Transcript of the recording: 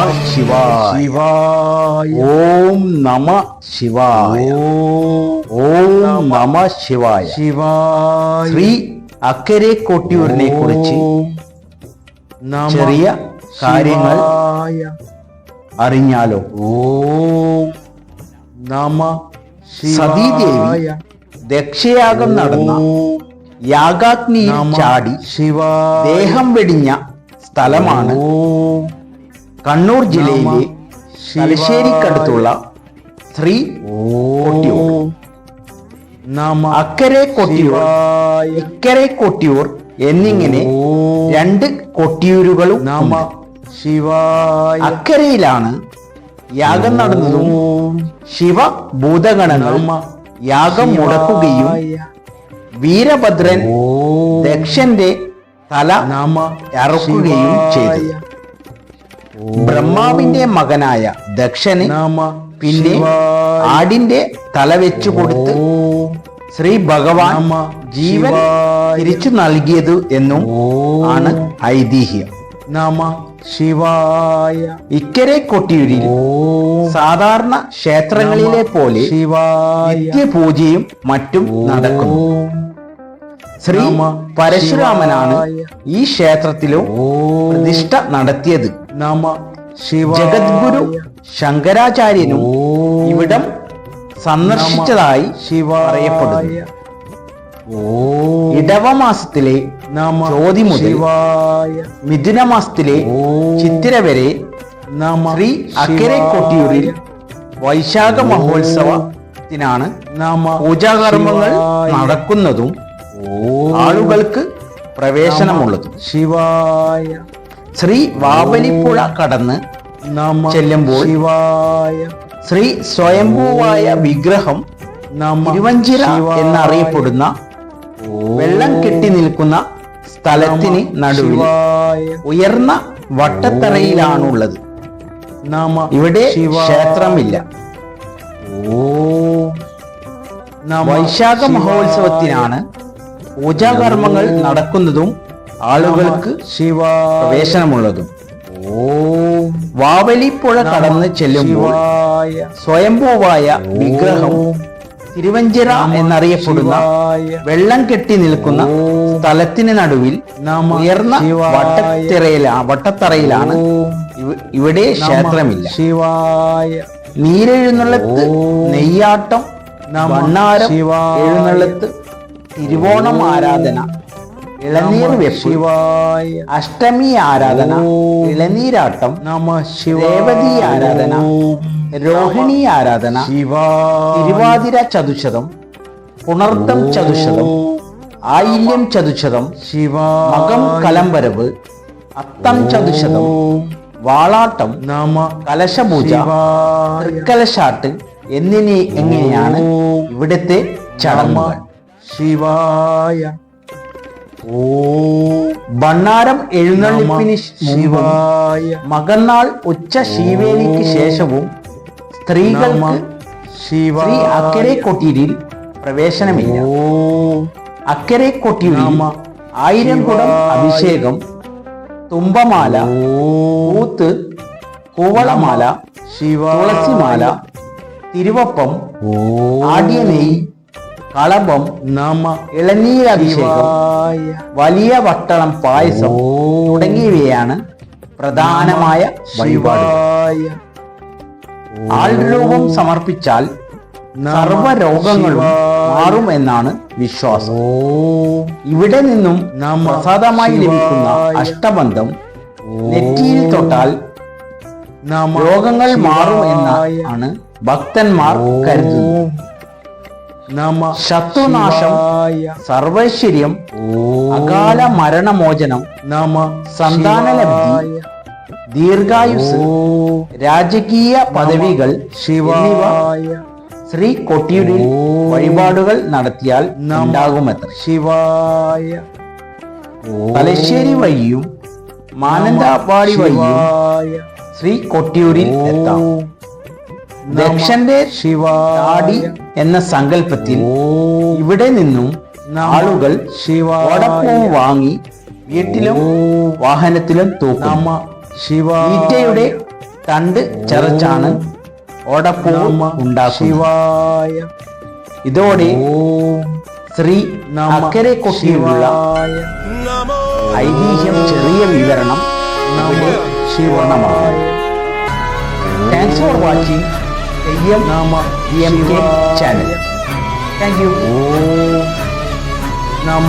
നമ ശിവായ. ശിവായ. ഓം നമ ശിവായ. ഓം നമ ശിവായ. ശിവായ. ശ്രീ അക്കരെ കൊട്ടിയൂരിനെ കുറിച്ച് ചെറിയ കാര്യങ്ങൾ. അറിഞ്ഞാലോ? ഓം നമ സതീദേവി ദക്ഷയാഗം നടന്ന യാഗാഗ്നിയിൽ ചാടി ശിവ ദേഹം വെടിഞ്ഞ സ്ഥലമാണ് ഓം കണ്ണൂർ ജില്ലയിലെ. തലശ്ശേരിക്കടുത്തുള്ള ശ്രീ കൊട്ടിയൂർ. അക്കരെ കൊട്ടിയൂർ ഇക്കരെ കൊട്ടിയൂർ എന്നിങ്ങനെ രണ്ട് കൊട്ടിയൂരുകളും നമ. ശിവായ. അക്കരയിലാണ് യാഗം നടന്നതും ശിവ ഭൂതഗണങ്ങൾ യാഗം മുടക്കുകയും വീരഭദ്രൻ ദക്ഷന്റെ തല നാമ അറുക്കുകയും ചെയ്തു. ബ്രഹ്മാവിന്റെ മകനായ ദക്ഷന് പിന്നെ ആടിന്റെ തല വെച്ചു കൊടുത്ത് ശ്രീ ഭഗവാൻ ജീവൻ തിരിച്ചു നൽകിയത് എന്നും ആണ് ഐതിഹ്യം. നമ ശിവായ. ഇക്കരെ കൊട്ടിയൂരിൽ സാധാരണ ക്ഷേത്രങ്ങളിലെ പോലെ നിത്യപൂജയും മറ്റും നടക്കുന്നു. ശ്രീ പരശുരാമനാണ് ഈ ക്ഷേത്രത്തിലും പ്രതിഷ്ഠ നടത്തിയത്. നമ ശിവ ജഗദ്ഗുരു ശങ്കരാചാര്യനും ഇവിടം സന്ദർശിച്ചതായി ശിവ അറിയപ്പെടുന്നു. നമ ചോതി മുതൽ ശിവായ. മിഥുനമാസത്തിലെ ഓം. ചിത്തിര വരെ ശ്രീ അക്കരെ കൊട്ടിയൂരിൽ വൈശാഖ മഹോത്സവത്തിനാണ് പൂജാകർമ്മങ്ങൾ നടക്കുന്നതും ഓം. ആളുകൾക്ക് പ്രവേശനമുള്ളതും. ശിവായ. ശ്രീ വാവലിപ്പുഴ കടന്ന് ചെല്ലുമ്പോൾ ശ്രീ സ്വയംഭൂവായ വിഗ്രഹം തിരുവഞ്ചിര എന്നറിയപ്പെടുന്ന വെള്ളം കെട്ടി നിൽക്കുന്ന സ്ഥലത്തിന് നടുവിൽ ഉയർന്ന വട്ടത്തറയിലാണുള്ളത്. ഇവിടെ ക്ഷേത്രമില്ല. ഓം. വൈശാഖ മഹോത്സവത്തിനാണ് പൂജാകർമ്മങ്ങൾ നടക്കുന്നതും ആളുകൾക്ക് പ്രവേശനമുള്ളതും വാവലിപ്പുഴ കടന്ന് ചെല്ലുമ്പോൾ സ്വയംഭൂവായ വിഗ്രഹം തിരുവഞ്ചിറ എന്നറിയപ്പെടുന്ന വെള്ളം കെട്ടി നിൽക്കുന്ന സ്ഥലത്തിന് നടുവിൽ ഉയർന്ന. വട്ടത്തിറയിലാ വട്ടത്തറയിലാണ് ഇവിടെ ക്ഷേത്രമില്ല ശിവായ നീരെഴുന്നള്ളത്ത് നെയ്യാട്ടം മണ്ണാരം വണ്ണാരം എഴുന്നള്ളത്ത് തിരുവോണം ആരാധന ഇളനീർ ശിവായ. അഷ്ടമി ആരാധന. ഇളനീരാട്ടം നമ ശിവായ. രേവതി ആരാധന രോഹിണി ആരാധന ശിവ തിരുവാതിര ചതുശതം പുണർത്തം ചതുശതം ആയില്യം ചതുശതം ശിവ മകം കലംബരവ് അത്തം ചതുശതം വാളാട്ടം നമ കലശപൂജ തൃക്കലശാട്ട് എന്നിനി എങ്ങനെയാണ് ഇവിടുത്തെ ചടങ്ങുകൾ? ശിവായ. ഭണ്ണാരം എഴുന്നള്ളിപ്പിന് ശിവായ. മകന്നാൾ ഉച്ച ശിവേലിക്ക് ശേഷവും സ്ത്രീകൾക്ക് ശിവ അക്കരെ കൊട്ടിയിൽ പ്രവേശനമില്ല. അക്കരെ കൊട്ടിയിൽ ആയിരം കുടം. അഭിഷേകം തുമ്പമാല ഊത്ത് കൂവളമാല തുളസിമാല തിരുവപ്പം ആടിയ നെയ് കളഭം നമ ഇളനീരഭിഷേകം വലിയ വട്ടളം പായസം തുടങ്ങിയവയാണ് പ്രധാനമായ വഴിപാട് ആൾരൂപം സമർപ്പിച്ചാൽ സർവരോഗങ്ങളും മാറും എന്നാണ് വിശ്വാസം. ഇവിടെ നിന്നും നാം പ്രസാദമായി ലഭിക്കുന്ന അഷ്ടബന്ധം നെറ്റിയിൽ തൊട്ടാൽ നാം രോഗങ്ങൾ മാറും എന്നാണ് ഭക്തന്മാർ കരുതുന്നത്. നമ ശത്രുനാശം. സർവൈശ്വര്യം അകാല മരണമോചനം നമ സന്താനലബ്ധി. ദീർഘായുസ് രാജകീയ പദവികൾ ശിവായ. ശ്രീ കൊട്ടിയൂരിൽ ഓം. വഴിപാടുകൾ നടത്തിയാൽ ഉണ്ടാകുമത്ര. ശിവായ. തലശ്ശേരി വഴിയും മാനന്തവാടി വഴിയും ശ്രീ കൊട്ടിയൂരിൽ എത്താം. ദക്ഷന്റെ ശിവാടി എന്ന സങ്കല്പത്തിൽ ഇവിടെ നിന്നും ആളുകൾ ശിവാടപ്പവും വാങ്ങി വീട്ടിലും വാഹനത്തിലും തൂക്കും. ഈറ്റയുടെ തണ്ട് ചതച്ചാണ് ശിവായ ഇതോടെ ഓം ശ്രീ അക്കരെ കൊട്ടിയുള്ള ഐതിഹ്യം ചെറിയ വിവരണം നമ ശിവർണമാണ് താങ്ക്സ് ഫോർ വാച്ചിങ് തെയ്യം നമ എം കെ ശിവായ ചാനൽ താങ്ക് യു ഓം നമ